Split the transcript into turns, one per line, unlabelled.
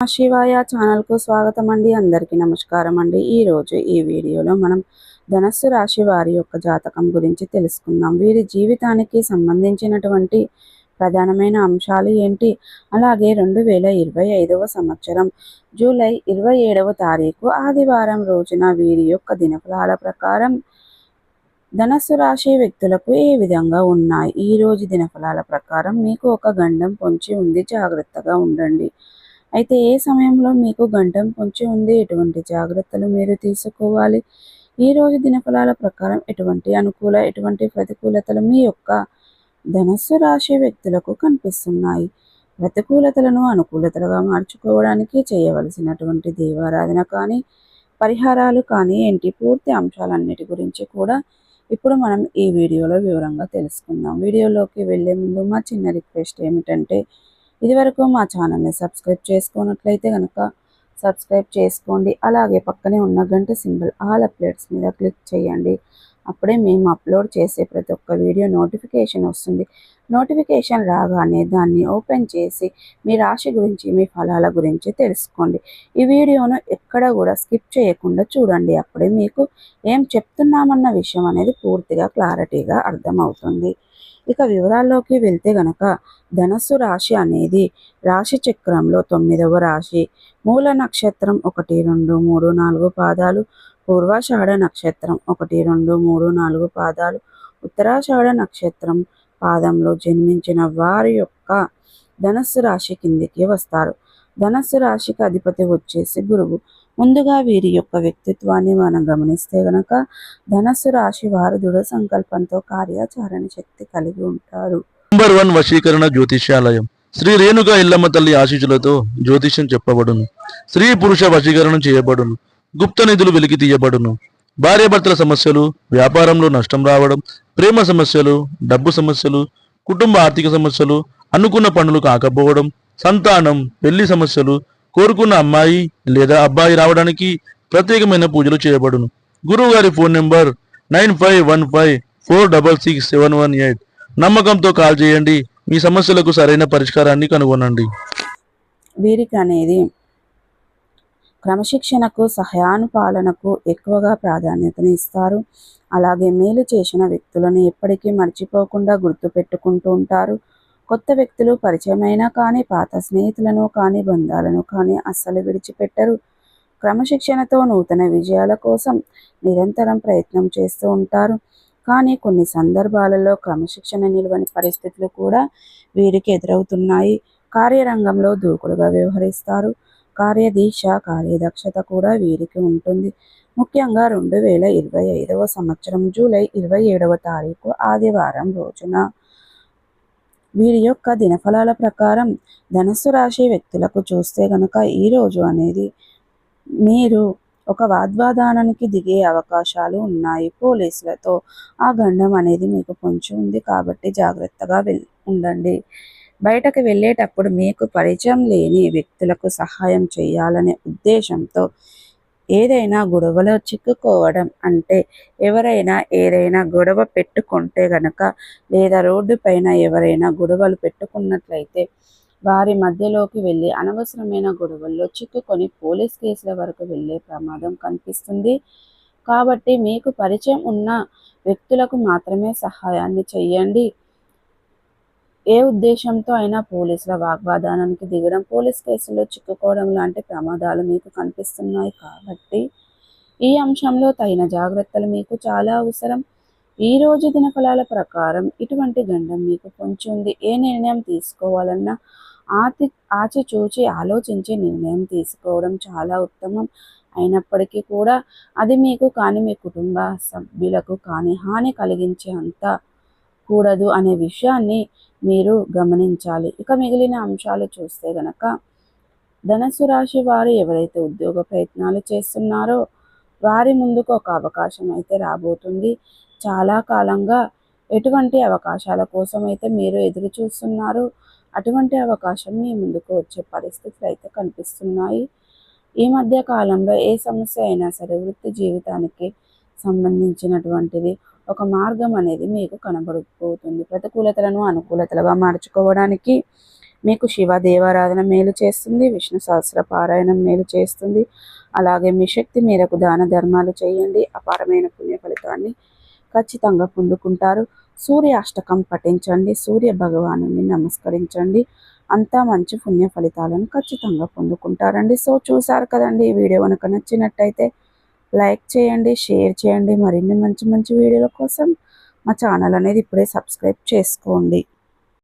శివాయ ఛానల్కు స్వాగతం అండి అందరికీ నమస్కారం అండి ఈరోజు ఈ వీడియోలో మనం ధనస్సు రాశి వారి యొక్క జాతకం గురించి తెలుసుకుందాం. వీరి జీవితానికి సంబంధించినటువంటి ప్రధానమైన అంశాలు ఏంటి? అలాగే రెండు వేల ఇరవై ఐదవ సంవత్సరం జూలై ఇరవై ఏడవ తారీఖు ఆదివారం రోజున వీరి యొక్క దినఫలాల ప్రకారం ధనస్సు రాశి వ్యక్తులకు ఏ విధంగా ఉన్నాయి? ఈ రోజు దినఫలాల ప్రకారం మీకు ఒక గండం పొంచి ఉంది. జాగ్రత్తగా ఉండండి. అయితే ఏ సమయంలో మీకు గంటం పొంచి ఉంది? ఎటువంటి జాగ్రత్తలు మీరు తీసుకోవాలి? ఈ రోజు దినఫలాల ప్రకారం ఎటువంటి అనుకూల ఎటువంటి ప్రతికూలతలు మీ యొక్క ధనస్సు రాశి వ్యక్తులకు కనిపిస్తున్నాయి? ప్రతికూలతలను అనుకూలతలుగా మార్చుకోవడానికి చేయవలసినటువంటి దేవారాధన కానీ పరిహారాలు కానీ ఏంటి? పూర్తి అంశాలన్నిటి గురించి కూడా ఇప్పుడు మనం ఈ వీడియోలో వివరంగా తెలుసుకుందాం. వీడియోలోకి వెళ్ళే ముందు మా చిన్న రిక్వెస్ట్ ఏమిటంటే ఇదివరకు మా ఛానల్ని సబ్స్క్రైబ్ చేసుకున్నట్లయితే కనుక సబ్స్క్రైబ్ చేసుకోండి. అలాగే పక్కనే ఉన్న గంట సింబల్ ఆల్ అప్డేట్స్ మీద క్లిక్ చేయండి. అప్పుడే మేము అప్లోడ్ చేసే ప్రతి ఒక్క వీడియో నోటిఫికేషన్ వస్తుంది. నోటిఫికేషన్ రాగానే దాన్ని ఓపెన్ చేసి మీ రాశి గురించి మీ ఫలాల గురించి తెలుసుకోండి. ఈ వీడియోను ఎక్కడ కూడా స్కిప్ చేయకుండా చూడండి. అప్పుడే మీకు ఏం చెప్తున్నామన్న విషయం అనేది పూర్తిగా క్లారిటీగా అర్థమవుతుంది. ఇక వివరాల్లోకి వెళ్తే గనక ధనస్సు రాశి అనేది రాశి చక్రంలో తొమ్మిదవ రాశి. మూల నక్షత్రం ఒకటి రెండు మూడు నాలుగు పాదాలు. పూర్వాషాఢ నక్షత్రం ఒకటి రెండు మూడు నాలుగు పాదాలు. ఉత్తరాషాఢ నక్షత్రం పాదంలో జన్మించిన వారి యొక్క ధనస్సు రాశి కిందికి వస్తారు. ధనస్సు రాశికి అధిపతి వచ్చేసి గురువు. ముందుగా వీరి యొక్క వ్యక్తిత్వాన్ని మనం గమనిస్తే గనక ధనస్సు రాశి వారు దృఢ సంకల్పంతో కార్యాచరణ శక్తి కలిగి ఉంటారు.
నంబర్ వన్ వశీకరణ జ్యోతిష్యాలయం. శ్రీ రేణుక ఇల్లమ్మ తల్లి ఆశీస్సులతో జ్యోతిష్యం చెప్పబడును. స్త్రీ పురుష వశీకరణం చేయబడును. గుప్త నిధులు వెలికి తీయబడును. భార్యాభర్తల సమస్యలు వ్యాపారంలో నష్టం రావడం ప్రేమ సమస్యలు డబ్బు సమస్యలు కుటుంబ ఆర్థిక సమస్యలు అనుకున్న పనులు కాకపోవడం సంతానం పెళ్ళి సమస్యలు కోరుకున్న అమ్మాయి లేదా అబ్బాయి రావడానికి ప్రత్యేకమైన పూజలు చేయబడును. గురువు గారి phone number nine five one five four double six seven one eight. నమ్మకంతో కాల్ చేయండి. మీ సమస్యలకు సరైన పరిష్కారాన్ని కనుగొనండి.
వీరికి అనేది క్రమశిక్షణకు సహాయానుపాలనకు ఎక్కువగా ప్రాధాన్యతను ఇస్తారు. అలాగే మేలు చేసిన వ్యక్తులను ఎప్పటికీ మర్చిపోకుండా గుర్తుపెట్టుకుంటూ ఉంటారు. కొత్త వ్యక్తులు పరిచయమైనా కానీ పాత స్నేహితులను కానీ బంధాలను కానీ అస్సలు విడిచిపెట్టరు. క్రమశిక్షణతో నూతన విజయాల కోసం నిరంతరం ప్రయత్నం చేస్తూ ఉంటారు. కానీ కొన్ని సందర్భాలలో క్రమశిక్షణ నిలవని పరిస్థితులు కూడా వీరికి ఎదురవుతున్నాయి. కార్యరంగంలో దూకుడుగా వ్యవహరిస్తారు. కార్యదీక్ష కార్యదక్షత కూడా వీరికి ఉంటుంది. ముఖ్యంగా రెండు వేల ఇరవై ఐదవ సంవత్సరం జూలై ఇరవై ఏడవ తారీఖు ఆదివారం రోజున వీరి యొక్క దినఫలాల ప్రకారం ధనస్సు రాశి వ్యక్తులకు చూస్తే గనక ఈరోజు అనేది మీరు ఒక వాగ్వాదానానికి దిగే అవకాశాలు ఉన్నాయి. పోలీసులతో ఆ గండం అనేది మీకు పొంచి ఉంది కాబట్టి జాగ్రత్తగా వెల్ ఉండండి. బయటకు వెళ్ళేటప్పుడు మీకు పరిచయం లేని వ్యక్తులకు సహాయం చేయాలనే ఉద్దేశంతో ఏదైనా గొడవలో చిక్కుకోవడం అంటే ఎవరైనా ఏదైనా గొడవ పెట్టుకుంటే గనక లేదా రోడ్డు పైన ఎవరైనా గొడవలు పెట్టుకున్నట్లయితే వారి మధ్యలోకి వెళ్ళి అనవసరమైన గొడవల్లో చిక్కుకొని పోలీస్ కేసుల వరకు వెళ్ళే ప్రమాదం కనిపిస్తుంది. కాబట్టి మీకు పరిచయం ఉన్న వ్యక్తులకు మాత్రమే సహాయాన్ని చెయ్యండి. ఏ ఉద్దేశంతో అయినా పోలీసుల వాగ్వాదానానికి దిగడం పోలీస్ కేసుల్లో చిక్కుకోవడం లాంటి ప్రమాదాలు మీకు కనిపిస్తున్నాయి కాబట్టి ఈ అంశంలో తగిన జాగ్రత్తలు మీకు చాలా అవసరం. ఈ రోజు దినఫలాల ప్రకారం ఇటువంటి గండం మీకు పొంచి ఉంది. ఏ నిర్ణయం తీసుకోవాలన్నా ఆతి ఆచిచూచి ఆలోచించి నిర్ణయం తీసుకోవడం చాలా ఉత్తమం. అయినప్పటికీ కూడా అది మీకు కానీ మీ కుటుంబ సభ్యులకు కానీ హాని కలిగించే అంత కూడదు అనే విషయాన్ని మీరు గమనించాలి. ఇక మిగిలిన అంశాలు చూస్తే గనక ధనస్సు రాశి వారు ఎవరైతే ఉద్యోగ ప్రయత్నాలు చేస్తున్నారో వారి ముందుకు ఒక అవకాశం అయితే రాబోతుంది. చాలా కాలంగా ఎటువంటి అవకాశాల కోసం అయితే మీరు ఎదురు చూస్తున్నారు. అటువంటి అవకాశం మీ ముందుకు వచ్చే పరిస్థితులు అయితే కనిపిస్తున్నాయి. ఈ మధ్య కాలంలో ఏ సమస్య అయినా సరే వృత్తి జీవితానికి సంబంధించినటువంటిది ఒక మార్గం అనేది మీకు కనబడిపోతుంది ప్రతికూలతలను అనుకూలతలుగా మార్చుకోవడానికి మీకు శివ దేవారాధన మేలు చేస్తుంది విష్ణు సహస్ర పారాయణం మేలు చేస్తుంది. అలాగే మీ శక్తి మేరకు దాన ధర్మాలు చేయండి. అపారమైన పుణ్య ఫలితాన్ని ఖచ్చితంగా పొందుకుంటారు. సూర్య అష్టకం పఠించండి. సూర్య భగవాను నమస్కరించండి. అంతా మంచి పుణ్య ఫలితాలను ఖచ్చితంగా పొందుకుంటారండి. సో చూసారు కదండి ఈ వీడియో కనుక నచ్చినట్టయితే లైక్ చేయండి షేర్ చేయండి. మరిన్ని మంచి మంచి వీడియోల కోసం మా ఛానల్ అనేది ఇప్పుడే సబ్స్క్రైబ్ చేసుకోండి.